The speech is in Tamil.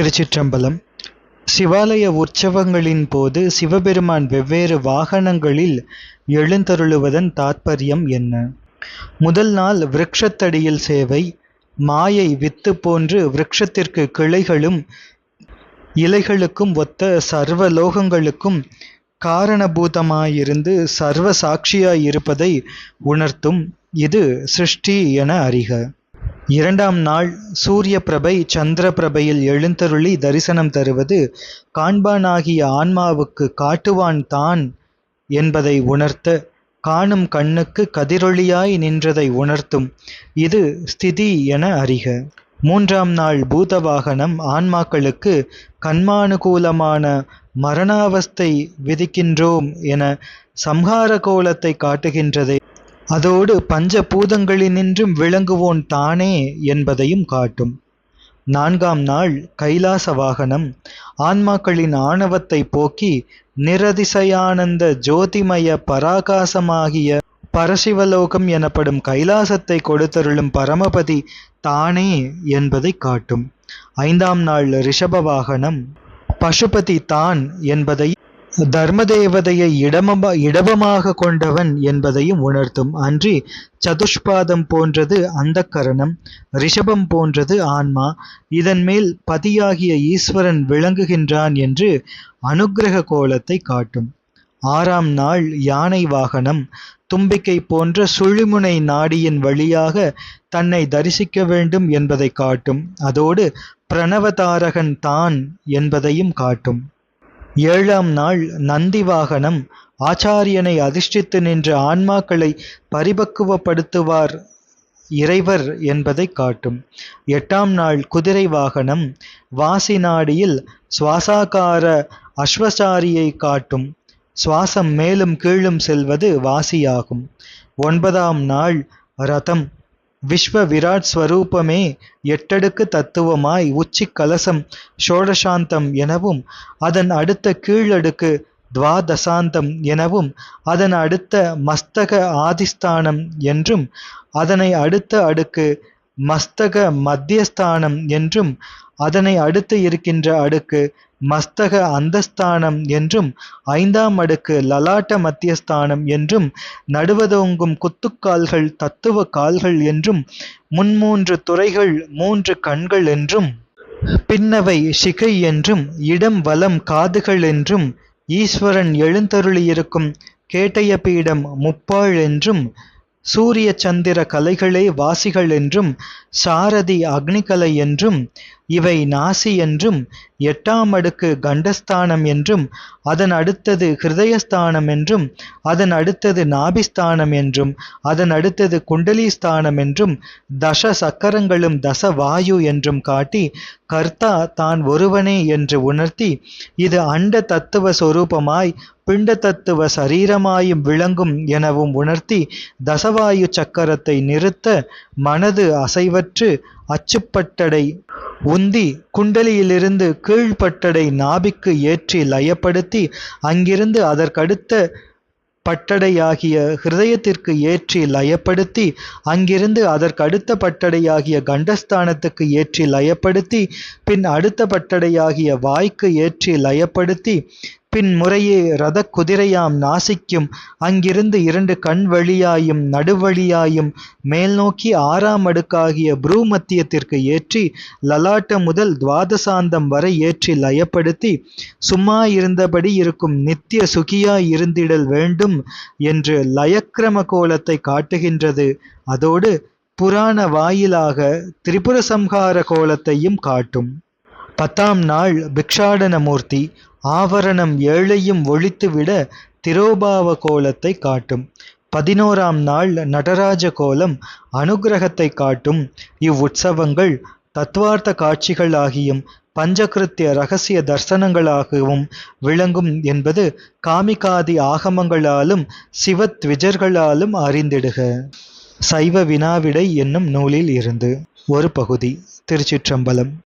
திருச்சிற்றம்பலம். சிவாலய உற்சவங்களின் போது சிவபெருமான் வெவ்வேறு வாகனங்களில் எழுந்தருளுவதன் தாற்பயம் என்ன? முதல் நாள் விரக்ஷத்தடியில் சேவை மாயை வித்து போன்று விரக்ஷத்திற்கு கிளைகளும் இலைகளுக்கும் ஒத்த சர்வ லோகங்களுக்கும் காரணபூதமாயிருந்து சர்வ சாட்சியாயிருப்பதை உணர்த்தும். இது சிருஷ்டி என அறிக. இரண்டாம் நாள் சூரிய பிரபை சந்திர பிரபையில் எழுந்தருளி தரிசனம் தருவது காண்பானாகிய ஆன்மாவுக்கு காட்டுவான் தான் என்பதை உணர்த்த காணும் கண்ணுக்கு கதிரொளியாய் நின்றதை உணர்த்தும். இது ஸ்திதி என அறிக. மூன்றாம் நாள் பூதவாகனம் ஆன்மாக்களுக்கு கண்மானுகூலமான மரணாவஸ்தை விதிக்கின்றோம் என சம்ஹார கோலத்தை காட்டுகின்றதை அதோடு பஞ்ச பூதங்களினின்றும் விளங்குவோன் தானே என்பதையும் காட்டும். நான்காம் நாள் கைலாச வாகனம் ஆன்மாக்களின் ஆணவத்தை போக்கி நிரதிசயானந்த ஜோதிமய பராகாசமாகிய பரசிவலோகம் எனப்படும் கைலாசத்தை கொடுத்தருளும் பரமபதி தானே என்பதை காட்டும். ஐந்தாம் நாள் ரிஷப வாகனம் பசுபதி தான் என்பதை தர்மதேவதையை இடமமா இடபமாக கொண்டவன் என்பதையும் உணர்த்தும். அன்றி சதுஷ்பாதம் போன்றது அந்த கரணம் ரிஷபம் போன்றது ஆன்மா. இதன் மேல் பதியாகிய ஈஸ்வரன் விளங்குகின்றான் என்று அனுக்கிரக கோலத்தை காட்டும். ஆறாம் நாள் யானை வாகனம் தும்பிக்கை போன்ற சுழிமுனை நாடியின் வழியாக தன்னை தரிசிக்க வேண்டும் என்பதை காட்டும். அதோடு பிரணவதாரகன் தான் என்பதையும் காட்டும். ஏழாம் நாள் நந்தி வாகனம் ஆச்சாரியனை அதிர்ஷ்டித்து நின்ற ஆன்மாக்களை பரிபக்குவப்படுத்துவார் இறைவர் என்பதை காட்டும். எட்டாம் நாள் குதிரை வாகனம். வாசி நாடியில் சுவாசாகார அஸ்வசாரியை காட்டும். சுவாசம் மேலும் கீழும் செல்வது வாசியாகும். ஒன்பதாம் நாள் ரதம். விஸ்வ விராட் ஸ்வரூபமே எட்டடுக்கு தத்துவமாய் உச்சி கலசம் ஷோடசாந்தம் எனவும் அதன் அடுத்த கீழடுக்கு துவாதசாந்தம் எனவும் அதன் அடுத்த மஸ்தக ஆதிஸ்தானம் என்றும் அதனை அடுத்த அடுக்கு மஸ்தக மத்தியஸ்தானம் என்றும் அதனை அடுத்து இருக்கின்ற அடுக்கு மஸ்தக அந்தஸ்தானம் என்றும் ஐந்தாம் அடுக்கு லலாட்ட மத்தியஸ்தானம் என்றும் நடுவதோங்கும் குத்துக்கால்கள் தத்துவ கால்கள் என்றும் முன்மூன்று துறைகள் மூன்று கண்கள் என்றும் பின்னவை சிகை என்றும் இடம் வலம் காதுகள் என்றும் ஈஸ்வரன் எழுந்தருளியிருக்கும் கேட்டய பீடம் முப்பாள் என்றும் சூரிய சந்திர கலைகளே வாசிகள் என்றும் சாரதி அக்னிகலை என்றும் இவை நாசி என்றும் எட்டாம் அடுக்கு கண்டஸ்தானம் என்றும் அதன் அடுத்தது ஹிருதயஸ்தானம் என்றும் அதன் அடுத்தது நாபிஸ்தானம் என்றும் அதன் அடுத்தது குண்டலிஸ்தானம் என்றும் தச சக்கரங்களும் தச வாயு என்றும் காட்டி கர்த்தா தான் ஒருவனே என்று உணர்த்தி இது அண்ட தத்துவ சொரூபமாய் பிண்ட தத்துவ சரீரமாயும் விளங்கும் எனவும் உணர்த்தி தசவாயு சக்கரத்தை நிறுத்த மனது அசைவற்று அச்சுப்பட்டடை. உந்தி குண்டலியிலிருந்து கீழ்ப்பட்டடை நாபிக்கு ஏற்றி லயப்படுத்தி அங்கிருந்து அதற்கடுத்த பட்டடையாகிய ஹிருதயத்திற்கு ஏற்றி லயப்படுத்தி அங்கிருந்து அதற்கடுத்த பட்டடையாகிய கண்டஸ்தானத்துக்கு ஏற்றி லயப்படுத்தி பின் அடுத்த பட்டடையாகிய வாய்க்கு ஏற்றி லயப்படுத்தி பின் முறையே ரத குதிரையாம் நாசிக்கும். அங்கிருந்து இரண்டு கண் வழியாயும் நடுவழியாயும் மேல் நோக்கி ஆறாம் அடுக்காகிய ப்ரூ மத்தியத்திற்கு ஏற்றி லலாட்ட முதல் துவாதசாந்தம் வரை ஏற்றி லயப்படுத்தி சும்மா இருந்தபடி இருக்கும் நித்திய சுகியாய் இருந்திடல் வேண்டும் என்று லயக்கிரம கோலத்தை காட்டுகின்றது. அதோடு புராண வாயிலாக திரிபுர சம்ஹார கோலத்தையும் காட்டும். பத்தாம் நாள் பிக்ஷாடனமூர்த்தி ஆவரணம் ஏழையும் ஒழித்துவிட திரோபாவ கோலத்தை காட்டும். பதினோராம் நாள் நடராஜ கோலம் அனுகிரகத்தை காட்டும். இவ்வுற்சவங்கள் தத்துவார்த்த காட்சிகள் ஆகியும் பஞ்சகிருத்திய ரகசிய தர்சனங்களாகவும் விளங்கும் என்பது காமிகாதி ஆகமங்களாலும் சிவத்விஜர்களாலும் அறிந்திடுக. சைவ வினாவிடை என்னும் நூலில் இருந்து. ஒரு பகுதி. திருச்சிற்றம்பலம்.